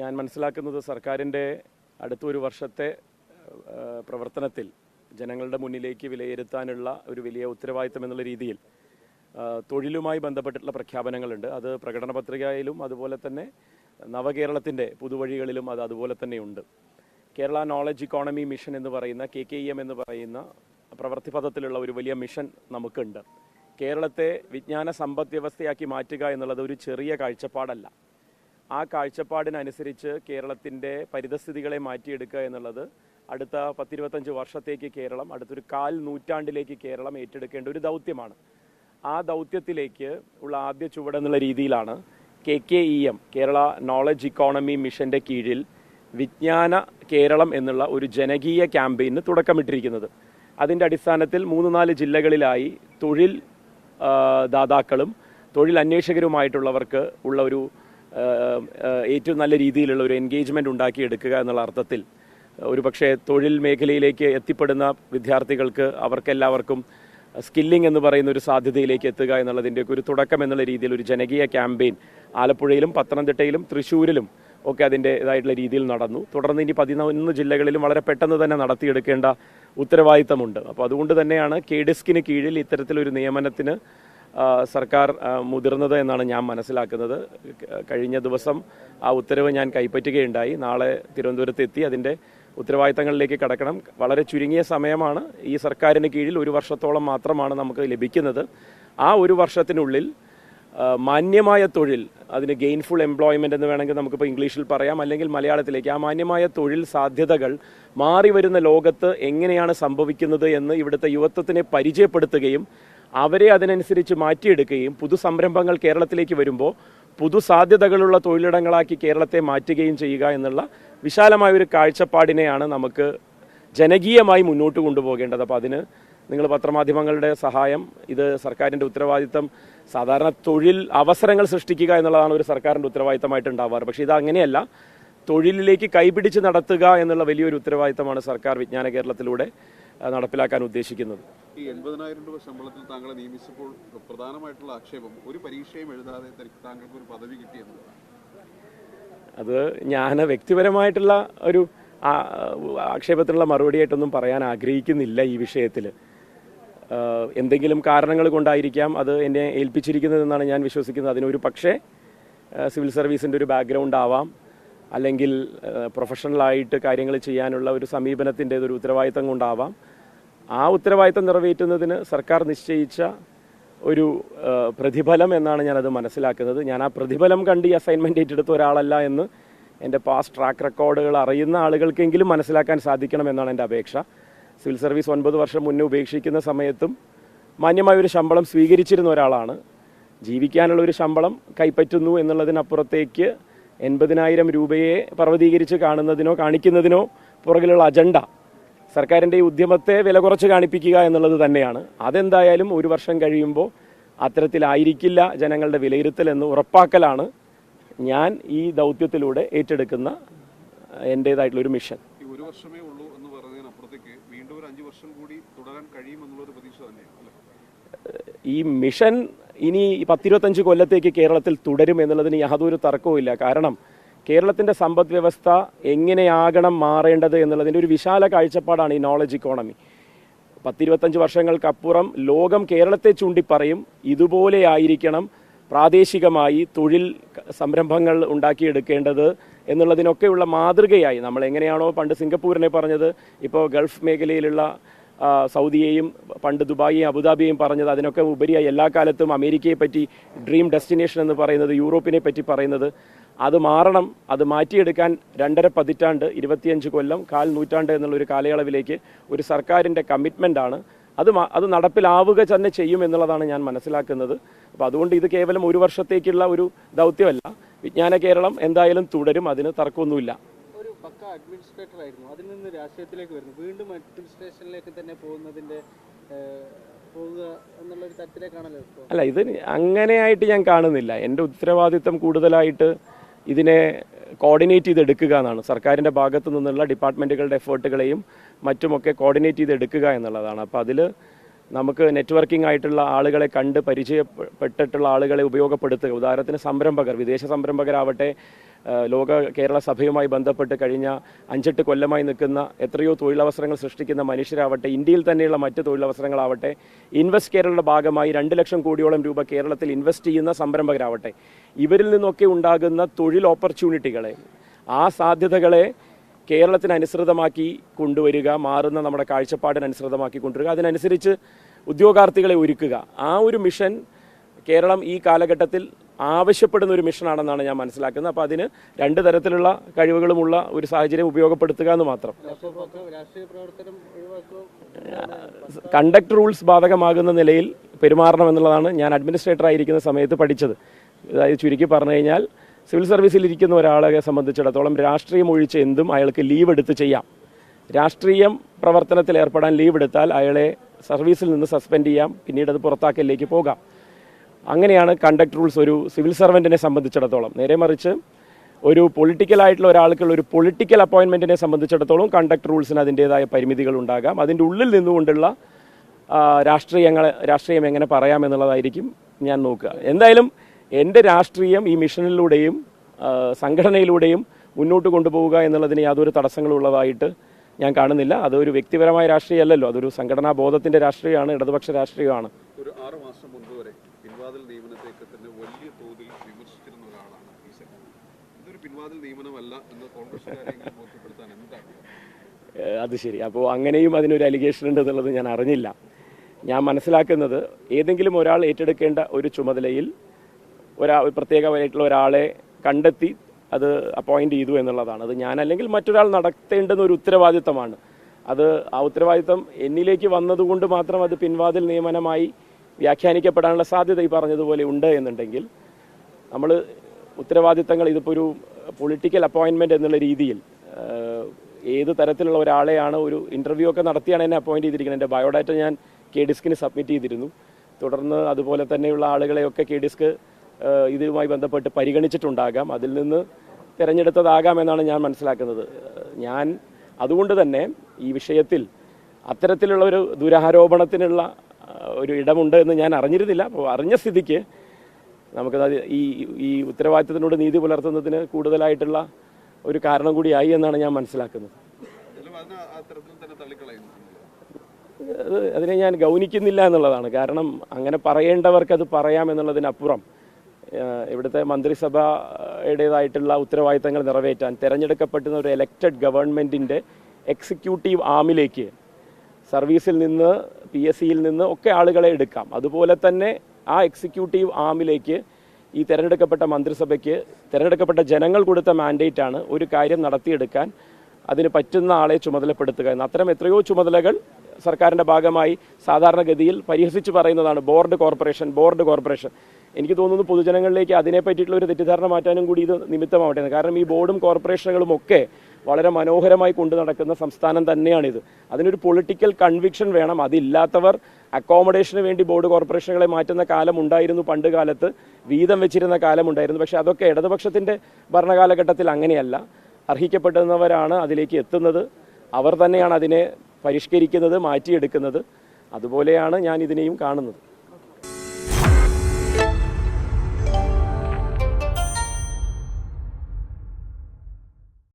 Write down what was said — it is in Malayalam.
ഞാൻ മനസ്സിലാക്കുന്നത് സർക്കാരിന്റെ അടുത്തൊരു വർഷത്തെ പ്രവർത്തനത്തിൽ ജനങ്ങളുടെ മുന്നിലേക്ക് വിലയിരുത്താനുള്ള ഒരു വലിയ ഉത്തരവാദിത്തം എന്നുള്ള രീതിയിൽ തൊഴിലുമായി ബന്ധപ്പെട്ടിട്ടുള്ള പ്രഖ്യാപനങ്ങളുണ്ട്. അത് പ്രകടന പത്രികയിലും അതുപോലെ തന്നെ നവകേരളത്തിന്റെ പുതുവഴികളിലും അത് അതുപോലെ തന്നെയുണ്ട്. കേരള നോളജ് ഇക്കോണമി മിഷൻ എന്ന് പറയുന്ന കെ കെ ഇ എം എന്ന് പറയുന്ന പ്രവൃത്തി പദത്തിലുള്ള ഒരു വലിയ മിഷൻ നമുക്കുണ്ട്. കേരളത്തെ വിജ്ഞാന സമ്പദ് വ്യവസ്ഥയാക്കി മാറ്റുക എന്നുള്ളത് ഒരു ചെറിയ കാഴ്ചപ്പാടല്ല. ആ കാഴ്ചപ്പാടിനനുസരിച്ച് കേരളത്തിന്റെ പരിതസ്ഥിതികളെ മാറ്റിയെടുക്കുക എന്നുള്ളത് അടുത്ത പത്തിരുപത്തഞ്ച് വർഷത്തേക്ക് കേരളം അടുത്തൊരു കാൽ നൂറ്റാണ്ടിലേക്ക് കേരളം ഏറ്റെടുക്കേണ്ട ഒരു ദൗത്യമാണ്. ആ ദൗത്യത്തിലേക്ക് ഉള്ള ആദ്യ ചുവടെന്നുള്ള രീതിയിലാണ് K K E M Kerala knowledge economy മിഷന്റെ കീഴിൽ വിജ്ഞാന കേരളം എന്നുള്ള ഒരു ജനകീയ ക്യാമ്പയിന് തുടക്കമിട്ടിരിക്കുന്നത്. അതിന്റെ അടിസ്ഥാനത്തിൽ മൂന്ന് നാല് ജില്ലകളിലായി തൊഴിൽ ദാതാക്കളും തൊഴിൽ അന്വേഷകരുമായിട്ടുള്ളവർക്ക് ഉള്ള ഒരു ഏറ്റവും നല്ല രീതിയിലുള്ള ഒരു എൻഗേജ്മെന്റ് ഉണ്ടാക്കിയെടുക്കുക എന്നുള്ള അർത്ഥത്തിൽ ഒരുപക്ഷെ തൊഴിൽ മേഖലയിലേക്ക് എത്തിപ്പെടുന്ന വിദ്യാർത്ഥികൾക്ക് അവർക്കെല്ലാവർക്കും സ്കില്ലിംഗ് എന്ന് പറയുന്ന ഒരു സാധ്യതയിലേക്ക് എത്തുക എന്നുള്ളതിന്റെയൊക്കെ ഒരു തുടക്കം എന്നുള്ള രീതിയിൽ ഒരു ജനകീയ ക്യാമ്പയിൻ ആലപ്പുഴയിലും പത്തനംതിട്ടയിലും തൃശ്ശൂരിലും ഒക്കെ അതിന്റെതായിട്ടുള്ള രീതിയിൽ നടന്നു. തുടർന്ന് ഇനി പതിനൊന്ന് ജില്ലകളിലും വളരെ പെട്ടെന്ന് തന്നെ നടത്തിയെടുക്കേണ്ട ഉത്തരവാദിത്തമുണ്ട്. അപ്പോൾ അതുകൊണ്ട് തന്നെയാണ് കെഡിസ്കിന് കീഴിൽ ഇത്തരത്തിലൊരു നിയമനത്തിന് സർക്കാർ മുതിർന്നത് എന്നാണ് ഞാൻ മനസ്സിലാക്കുന്നത്. കഴിഞ്ഞ ദിവസം ആ ഉത്തരവ് ഞാൻ കൈപ്പറ്റുകയുണ്ടായി. നാളെ തിരുവനന്തപുരത്ത് എത്തി അതിന്റെ ഉത്തരവാദിത്തങ്ങളിലേക്ക് കടക്കണം. വളരെ ചുരുങ്ങിയ സമയമാണ്. ഈ സർക്കാരിന് കീഴിൽ ഒരു വർഷത്തോളം മാത്രമാണ് നമുക്ക് ലഭിക്കുന്നത്. ആ ഒരു വർഷത്തിനുള്ളിൽ മാന്യമായ തൊഴിൽ അതിന് ഗെയിൻഫുൾ എംപ്ലോയ്മെന്റ് എന്ന് വേണമെങ്കിൽ നമുക്കിപ്പോൾ ഇംഗ്ലീഷിൽ പറയാം. അല്ലെങ്കിൽ മലയാളത്തിലേക്ക് ആ മാന്യമായ തൊഴിൽ സാധ്യതകൾ മാറി വരുന്ന ലോകത്ത് എങ്ങനെയാണ് സംഭവിക്കുന്നത് എന്ന് ഇവിടുത്തെ യുവത്വത്തിനെ പരിചയപ്പെടുത്തുകയും അവരെ അതിനനുസരിച്ച് മാറ്റിയെടുക്കുകയും പുതു സംരംഭങ്ങൾ കേരളത്തിലേക്ക് വരുമ്പോൾ പുതു സാധ്യതകളുള്ള തൊഴിലിടങ്ങളാക്കി കേരളത്തെ മാറ്റുകയും ചെയ്യുക എന്നുള്ള വിശാലമായ ഒരു കാഴ്ചപ്പാടിനെയാണ് നമുക്ക് ജനകീയമായി മുന്നോട്ട് കൊണ്ടുപോകേണ്ടത്. അപ്പോൾ അതിന് നിങ്ങൾ പത്രമാധ്യമങ്ങളുടെ സഹായം ഇത് സർക്കാരിന്റെ ഉത്തരവാദിത്തം സാധാരണ തൊഴിൽ അവസരങ്ങൾ സൃഷ്ടിക്കുക എന്നുള്ളതാണ് ഒരു സർക്കാരിന്റെ ഉത്തരവാദിത്തമായിട്ട് ഉണ്ടാവാറ്. പക്ഷേ ഇത് അങ്ങനെയല്ല. തൊഴിലിലേക്ക് കൈപിടിച്ച് നടത്തുക എന്നുള്ള വലിയൊരു ഉത്തരവാദിത്തമാണ് സർക്കാർ വിജ്ഞാന കേരളത്തിലൂടെ. നടപ്പിലാക്കാൻ ഉദ്ദേശിക്കുന്നത്. ഈ എൺപതിനായിരം രൂപ ശമ്പളത്തിൽ താങ്കളെ നിയമിച്ചപ്പോൾ പ്രധാനമായിട്ടുള്ള ആക്ഷേപം ഒരു പരീക്ഷയും എഴുതാതെ താങ്കൾക്ക് ഒരു പദവി കിട്ടിയെന്നുള്ളതാണ്. അത് ഞാൻ വ്യക്തിപരമായിട്ടുള്ള ഒരു ആക്ഷേപത്തിനുള്ള മറുപടിയായിട്ടൊന്നും പറയാൻ ആഗ്രഹിക്കുന്നില്ല ഈ വിഷയത്തിൽ എന്തെങ്കിലും കാരണങ്ങൾ കൊണ്ടായിരിക്കാം അത് എന്നെ ഏൽപ്പിച്ചിരിക്കുന്നതെന്നാണ് ഞാൻ വിശ്വസിക്കുന്നത്. അതിനൊരു പക്ഷേ സിവിൽ സർവീസിന്റെ ഒരു ബാക്ക്ഗ്രൗണ്ട് ആവാം അല്ലെങ്കിൽ പ്രൊഫഷണലായിട്ട് കാര്യങ്ങൾ ചെയ്യാനുള്ള ഒരു സമീപനത്തിന്റെ ഒരു ഉത്തരവാദിത്തം കൊണ്ടാവാം. ആ ഉത്തരവാദിത്തം നിറവേറ്റുന്നതിന് സർക്കാർ നിശ്ചയിച്ച ഒരു പ്രതിഫലം എന്നാണ് ഞാനത് മനസ്സിലാക്കുന്നത്. ഞാൻ ആ പ്രതിഫലം കണ്ട് ഈ അസൈൻമെന്റ് ഏറ്റെടുത്ത ഒരാളല്ല എന്ന് എന്റെ പാസ്റ്റ് ട്രാക്ക് റെക്കോർഡുകൾ അറിയുന്ന ആളുകൾക്കെങ്കിലും മനസ്സിലാക്കാൻ സാധിക്കണം എന്നാണ് എന്റെ അപേക്ഷ. സിവിൽ സർവീസ് ഒൻപത് വർഷം മുന്നേ ഉപേക്ഷിക്കുന്ന സമയത്തും മാന്യമായ ഒരു ശമ്പളം സ്വീകരിച്ചിരുന്ന ഒരാളാണ്. ജീവിക്കാനുള്ള ഒരു ശമ്പളം കൈപ്പറ്റുന്നു എന്നുള്ളതിനപ്പുറത്തേക്ക് എൺപതിനായിരം രൂപയെ പർവതീകരിച്ച് കാണുന്നതിനോ കാണിക്കുന്നതിനോ പുറകിലുള്ള അജണ്ട സർക്കാരിന്റെ ഈ ഉദ്യമത്തെ വില കുറച്ച് കാണിപ്പിക്കുക എന്നുള്ളത് തന്നെയാണ്. അതെന്തായാലും ഒരു വർഷം കഴിയുമ്പോൾ അത്തരത്തിലായിരിക്കില്ല ജനങ്ങളുടെ വിലയിരുത്തൽ എന്ന് ഉറപ്പാക്കലാണ് ഞാൻ ഈ ദൗത്യത്തിലൂടെ ഏറ്റെടുക്കുന്ന എന്റേതായിട്ടുള്ള ഒരു മിഷൻ. ഈ ഒരു വർഷമേ ഉള്ളൂ എന്ന് പറഞ്ഞതിനപ്പുറത്തേക്ക് വീണ്ടും ഒരു അഞ്ച് വർഷം കൂടി തുടരാൻ കഴിയുമെന്നുള്ളൊരു പ്രതീക്ഷ തന്നെയാണ് ഈ മിഷൻ ഇനി പത്തിരുപത്തഞ്ച് കൊല്ലത്തേക്ക് കേരളത്തിൽ തുടരും എന്നുള്ളതിന് യാതൊരു തർക്കവുമില്ല. കാരണം കേരളത്തിന്റെ സമ്പദ് വ്യവസ്ഥ എങ്ങനെയാകണം മാറേണ്ടത് എന്നുള്ളതിന്റെ ഒരു വിശാല കാഴ്ചപ്പാടാണ് ഈ നോളജ് ഇക്കോണമി പത്തിരുപത്തഞ്ച് വർഷങ്ങൾക്കപ്പുറം ലോകം കേരളത്തെ ചൂണ്ടിപ്പറയും ഇതുപോലെ ആയിരിക്കണം പ്രാദേശികമായി തൊഴിൽ സംരംഭങ്ങൾ ഉണ്ടാക്കിയെടുക്കേണ്ടത് എന്നുള്ളതിനൊക്കെയുള്ള മാതൃകയായി. നമ്മൾ എങ്ങനെയാണോ പണ്ട് സിംഗപ്പൂരിനെ പറഞ്ഞത് ഇപ്പോൾ ഗൾഫ് മേഖലയിലുള്ള സൗദിയെയും പണ്ട് ദുബായിയും അബുദാബിയെയും പറഞ്ഞത് അതിനൊക്കെ ഉപരിയായി എല്ലാ കാലത്തും അമേരിക്കയെ പറ്റി ഡ്രീം ഡെസ്റ്റിനേഷൻ എന്ന് പറയുന്നത് യൂറോപ്പിനെ പറ്റി പറയുന്നത്. അത് മാറണം അത് മാറ്റിയെടുക്കാൻ രണ്ടര പതിറ്റാണ്ട് ഇരുപത്തിയഞ്ച് കൊല്ലം കാൽ നൂറ്റാണ്ട് എന്നുള്ളൊരു കാലയളവിലേക്ക് ഒരു സർക്കാരിന്റെ കമ്മിറ്റ്മെന്റ് ആണ് അത് അത് നടപ്പിലാവുക തന്നെ ചെയ്യും എന്നുള്ളതാണ് ഞാൻ മനസ്സിലാക്കുന്നത്. അപ്പോൾ അതുകൊണ്ട് ഇത് കേവലം ഒരു വർഷത്തേക്കുള്ള ഒരു ദൗത്യമല്ല. വിജ്ഞാന കേരളം എന്തായാലും തുടരും അതിന് തർക്കമൊന്നുമില്ല. ഒരു പക്ക അഡ്മിനിസ്ട്രേറ്റർ ആയിരുന്നു അതിൽ നിന്ന് രാഷ്ട്രീയത്തിലേക്ക് വരുന്നു. വീണ്ടും അഡ്മിനിസ്ട്രേഷനിലേക്ക് തന്നെ അല്ല ഇത് അങ്ങനെയായിട്ട് ഞാൻ കാണുന്നില്ല. എന്റെ ഉത്തരവാദിത്തം കൂടുതലായിട്ട് ഇതിനെ കോർഡിനേറ്റ് ചെയ്തെടുക്കുക എന്നാണ്. സർക്കാരിന്റെ ഭാഗത്തു നിന്നുള്ള ഡിപ്പാർട്ട്മെന്റുകളുടെ എഫേർട്ടുകളെയും മറ്റുമൊക്കെ കോർഡിനേറ്റ് ചെയ്തെടുക്കുക എന്നുള്ളതാണ്. അപ്പോൾ അതിൽ നമുക്ക് നെറ്റ്വർക്കിംഗ് ആയിട്ടുള്ള ആളുകളെ കണ്ട് പരിചയപ്പെട്ടിട്ടുള്ള ആളുകളെ ഉപയോഗപ്പെടുത്തുക. ഉദാഹരണത്തിന് സംരംഭകർ വിദേശ സംരംഭകരാവട്ടെ ലോക കേരള സഭയുമായി ബന്ധപ്പെട്ട് കഴിഞ്ഞ അഞ്ചെട്ട് കൊല്ലമായി നിൽക്കുന്ന എത്രയോ തൊഴിലവസരങ്ങൾ സൃഷ്ടിക്കുന്ന മനുഷ്യരാവട്ടെ ഇന്ത്യയിൽ തന്നെയുള്ള മറ്റ് തൊഴിലവസരങ്ങളാവട്ടെ ഇൻവെസ്റ്റ് കേരളയുടെ ഭാഗമായി രണ്ട് ലക്ഷം കോടിയോളം രൂപ കേരളത്തിൽ ഇൻവെസ്റ്റ് ചെയ്യുന്ന സംരംഭകരാവട്ടെ ഇവരിൽ നിന്നൊക്കെ ഉണ്ടാകുന്ന തൊഴിൽ ഓപ്പർച്യൂണിറ്റികളെ ആ സാധ്യതകളെ കേരളത്തിനനുസൃതമാക്കി കൊണ്ടുവരിക മാറുന്ന നമ്മുടെ കാഴ്ചപ്പാടിനനുസൃതമാക്കി കൊണ്ടുവരിക. അതിനനുസരിച്ച് ഉദ്യോഗാർത്ഥികളെ ഒരുക്കുക. ആ ഒരു മിഷൻ കേരളം ഈ കാലഘട്ടത്തിൽ ആവശ്യപ്പെടുന്ന ഒരു മിഷനാണെന്നാണ് ഞാൻ മനസ്സിലാക്കുന്നത്. അപ്പോൾ അതിന് രണ്ട് തരത്തിലുള്ള കഴിവുകളുമുള്ള ഒരു സാഹചര്യം ഉപയോഗപ്പെടുത്തുക എന്ന് മാത്രം. കണ്ടക്ട് റൂൾസ് ബാധകമാകുന്ന നിലയിൽ പെരുമാറണം എന്നുള്ളതാണ് ഞാൻ അഡ്മിനിസ്ട്രേറ്റർ ആയിരിക്കുന്ന സമയത്ത് പഠിച്ചത്. അതായത് ചുരുക്കി പറഞ്ഞു കഴിഞ്ഞാൽ സിവിൽ സർവീസിൽ ഇരിക്കുന്ന ഒരാളെ സംബന്ധിച്ചിടത്തോളം രാഷ്ട്രീയം ഒഴിച്ച് എന്തും അയാൾക്ക് ലീവ് എടുത്ത് ചെയ്യാം. രാഷ്ട്രീയം പ്രവർത്തനത്തിൽ ഏർപ്പെടാൻ ലീവ് എടുത്താൽ അയാളെ സർവീസിൽ നിന്ന് സസ്പെൻഡ് ചെയ്യാം. പിന്നീട് അത് പുറത്താക്കലിലേക്ക് പോകാം. അങ്ങനെയാണ് കണ്ടക്ട് റൂൾസ് ഒരു സിവിൽ സർവന്റിനെ സംബന്ധിച്ചിടത്തോളം. നേരെ മറിച്ച് ഒരു പൊളിറ്റിക്കൽ ആയിട്ടുള്ള ഒരാൾക്കുള്ള ഒരു പൊളിറ്റിക്കൽ അപ്പോയിൻമെന്റിനെ സംബന്ധിച്ചിടത്തോളം കണ്ടക്ട് റൂൾസിന് അതിന്റേതായ പരിമിതികൾ ഉണ്ടാകാം. അതിന്റെ ഉള്ളിൽ നിന്നുകൊണ്ടുള്ള രാഷ്ട്രീയങ്ങളെ രാഷ്ട്രീയം എങ്ങനെ പറയാമെന്നുള്ളതായിരിക്കും ഞാൻ നോക്കുക. എന്തായാലും എന്റെ രാഷ്ട്രീയം ഈ മിഷനിലൂടെയും സംഘടനയിലൂടെയും മുന്നോട്ട് കൊണ്ടുപോവുക എന്നുള്ളതിന് യാതൊരു തടസ്സങ്ങളും ഉള്ളതായിട്ട് ഞാൻ കാണുന്നില്ല. അതൊരു വ്യക്തിപരമായ രാഷ്ട്രീയമല്ലല്ലോ. അതൊരു സംഘടനാ ബോധത്തിന്റെ രാഷ്ട്രീയമാണ് ഇടതുപക്ഷ രാഷ്ട്രീയമാണ്. ഒരു ആറ് മാസം മുൻപ് വരെ പിൻവാതിൽ നിയമനത്തെയൊക്കെ തന്നെ വലിയ തോതിൽ വിമർശിച്ചിരുന്ന ഒരാളാണ് ഇതൊരു പിൻവാതിൽ നിയമനമല്ല എന്ന് ബോധ്യപ്പെടുത്താൻ എന്താണ്? അത് ശരി. അപ്പോൾ അങ്ങനെയും അതിനൊരു അലിഗേഷൻ ഉണ്ട് എന്നുള്ളത് ഞാൻ അറിഞ്ഞില്ല. ഞാൻ മനസ്സിലാക്കുന്നത് ഏതെങ്കിലും ഒരാൾ ഏറ്റെടുക്കേണ്ട ഒരു ചുമതലയിൽ ഒരാ പ്രത്യേകമായിട്ടുള്ള ഒരാളെ കണ്ടെത്തി അത് അപ്പോയിന്റ് ചെയ്തു എന്നുള്ളതാണ്. അത് ഞാൻ അല്ലെങ്കിൽ മറ്റൊരാൾ നടത്തേണ്ടുന്ന ഒരു ഉത്തരവാദിത്തമാണ് അത് ആ ഉത്തരവാദിത്തം എന്നിലേക്ക് വന്നതുകൊണ്ട് മാത്രം അത് പിൻവാതിൽ നിയമനമായി വ്യാഖ്യാനിക്കപ്പെടാനുള്ള സാധ്യത ഈ പറഞ്ഞതുപോലെ ഉണ്ട് എന്നുണ്ടെങ്കിൽ നമ്മൾ ഉത്തരവാദിത്തങ്ങൾ ഇതിപ്പോൾ ഒരു പൊളിറ്റിക്കൽ അപ്പോയിൻമെന്റ് എന്നുള്ള രീതിയിൽ ഏത് തരത്തിലുള്ള ഒരാളെയാണ് ഒരു ഇന്റർവ്യൂ ഒക്കെ നടത്തിയാണ് എന്നെ അപ്പോയിന്റ് ചെയ്തിരിക്കുന്നത്. എന്റെ ബയോഡാറ്റ ഞാൻ കെ ഡിസ്കിന് സബ്മിറ്റ് ചെയ്തിരുന്നു. തുടർന്ന് അതുപോലെ തന്നെയുള്ള ആളുകളെയൊക്കെ കെ ഡിസ്ക് ഇതുമായി ബന്ധപ്പെട്ട് പരിഗണിച്ചിട്ടുണ്ടാകാം. അതിൽ നിന്ന് തിരഞ്ഞെടുത്തതാകാം എന്നാണ് ഞാൻ മനസ്സിലാക്കുന്നത്. ഞാൻ അതുകൊണ്ട് തന്നെ ഈ വിഷയത്തിൽ അത്തരത്തിലുള്ള ഒരു ദുരാരോപണത്തിനുള്ള ഒരു ഇടമുണ്ട് എന്ന് ഞാൻ അറിഞ്ഞിരുന്നില്ല. അപ്പോൾ അറിഞ്ഞ സ്ഥിതിക്ക് നമുക്ക് ഈ ഈ ഉത്തരവാദിത്തത്തിനോട് നീതി പുലർത്തുന്നതിന് കൂടുതലായിട്ടുള്ള ഒരു കാരണം കൂടിയായി എന്നാണ് ഞാൻ മനസ്സിലാക്കുന്നത്. അതിനെ ഞാൻ ഗൗനിക്കുന്നില്ല എന്നുള്ളതാണ്. കാരണം അങ്ങനെ പറയേണ്ടവർക്ക് അത് പറയാം എന്നുള്ളതിനപ്പുറം ഇവിടുത്തെ മന്ത്രിസഭയുടേതായിട്ടുള്ള ഉത്തരവാദിത്തങ്ങൾ നിറവേറ്റാൻ തിരഞ്ഞെടുക്കപ്പെടുന്ന ഒരു എലക്റ്റഡ് ഗവൺമെന്റിന്റെ എക്സിക്യൂട്ടീവ് ആമിലേക്ക് സർവീസിൽ നിന്ന് പി എസ് സിയിൽ നിന്ന് ഒക്കെ ആളുകളെ എടുക്കാം. അതുപോലെ തന്നെ ആ എക്സിക്യൂട്ടീവ് ആമിലേക്ക് ഈ തിരഞ്ഞെടുക്കപ്പെട്ട മന്ത്രിസഭയ്ക്ക് തിരഞ്ഞെടുക്കപ്പെട്ട ജനങ്ങൾ കൊടുത്ത മാൻഡേറ്റ് ആണ് ഒരു കാര്യം നടത്തിയെടുക്കാൻ അതിന് പറ്റുന്ന ആളെ ചുമതലപ്പെടുത്തുക എന്ന്. അത്തരം എത്രയോ ചുമതലകൾ സർക്കാരിന്റെ ഭാഗമായി സാധാരണഗതിയിൽ പരിഹസിച്ച് പറയുന്നതാണ് ബോർഡ് കോർപ്പറേഷൻ ബോർഡ് കോർപ്പറേഷൻ. എനിക്ക് തോന്നുന്നു പൊതുജനങ്ങളിലേക്ക് അതിനെ പറ്റിയിട്ടുള്ള ഒരു തെറ്റിദ്ധാരണ മാറ്റാനും കൂടി ഇത് നിമിത്തമാവട്ടെ. കാരണം ഈ ബോർഡും കോർപ്പറേഷനുകളും ഒക്കെ വളരെ മനോഹരമായി കൊണ്ടു നടക്കുന്ന സംസ്ഥാനം തന്നെയാണിത്. അതിനൊരു പൊളിറ്റിക്കൽ കൺവിക്ഷൻ വേണം. അതില്ലാത്തവർ അക്കോമഡേഷന് വേണ്ടി ബോർഡ് കോർപ്പറേഷനുകളെ മാറ്റുന്ന കാലം ഉണ്ടായിരുന്നു പണ്ട് കാലത്ത്. വീതം വെച്ചിരുന്ന കാലമുണ്ടായിരുന്നു പക്ഷെ അതൊക്കെ ഇടതുപക്ഷത്തിന്റെ ഭരണകാലഘട്ടത്തിൽ അങ്ങനെയല്ല. അർഹിക്കപ്പെടുന്നവരാണ് അതിലേക്ക് എത്തുന്നത്. അവർ തന്നെയാണ് അതിനെ പരിഷ്കരിക്കുന്നത് മാറ്റിയെടുക്കുന്നത്. അതുപോലെയാണ് ഞാൻ ഇതിനെയും കാണുന്നത്.